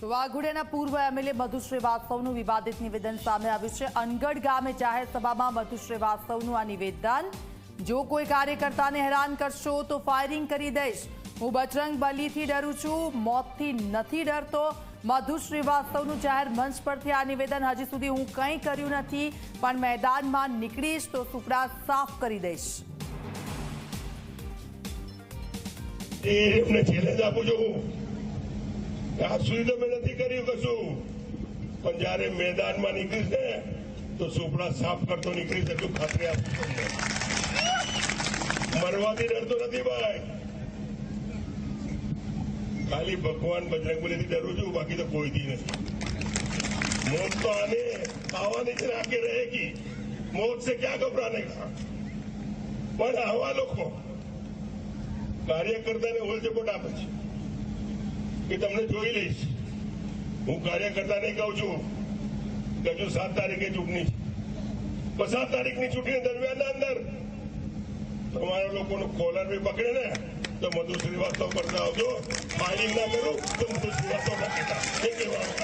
તો વાઘોડિયાના પૂર્વ એમએલએ મધુ શ્રીવાસ્તવનું વિવાદિત નિવેદન સામે આવ્યું છે. અનગઢ ગામે જાહેર સભામાં મધુ શ્રીવાસ્તવનું આ નિવેદન. જો કોઈ કાર્યકર્તાને હેરાન કરશો તો ફાયરિંગ કરી દઈશ. હું બજરંગ બલીથી ડરું છું. મોતથી નથી ડરતો. મધુ શ્રીવાસ્તવનું જાહેર મંચ પરથી આ નિવેદન હજી સુધી હું કંઈ કર્યું નથી, પણ મેદાનમાં નીકળીશ તો સુપડા સાફ કરી દઈશ. એ આપું છું. આજ સુધી તો મેં નથી કર્યું કશું. પણ જયારે મેદાનમાં નીકળીશ ને તો સુપડા સાફ કરતો નીકળી એટલું ખાતરી આપું મરવાથી ડરતો નથી ભાઈ. ખાલી ભગવાન બજરંગબલીથી ડરું છું, બાકી તો કોઈથી નથી. મોત તો આને આવાની જ રાખે રહેગી મોત છે ક્યાં ગભરાને કા પણ આવા લોકો કાર્યકર્તાને ઓલચપોટ આપે છે. કે તમને જોઈ લઈશ. હું કાર્યકર્તાને કહું છું કે હજુ સાત તારીખે ચૂંટણી છે. સાત તારીખની ચૂંટણી દરમિયાન અંદર તમારા લોકોનું કોલર બી પકડે ને તો મધુ શ્રીવાસ્તવ કરતા આવજો. ફાઇલિંગ ના કરું તો મધુ શ્રીવાસ્તવ ના કહેતા એ કહેવાનું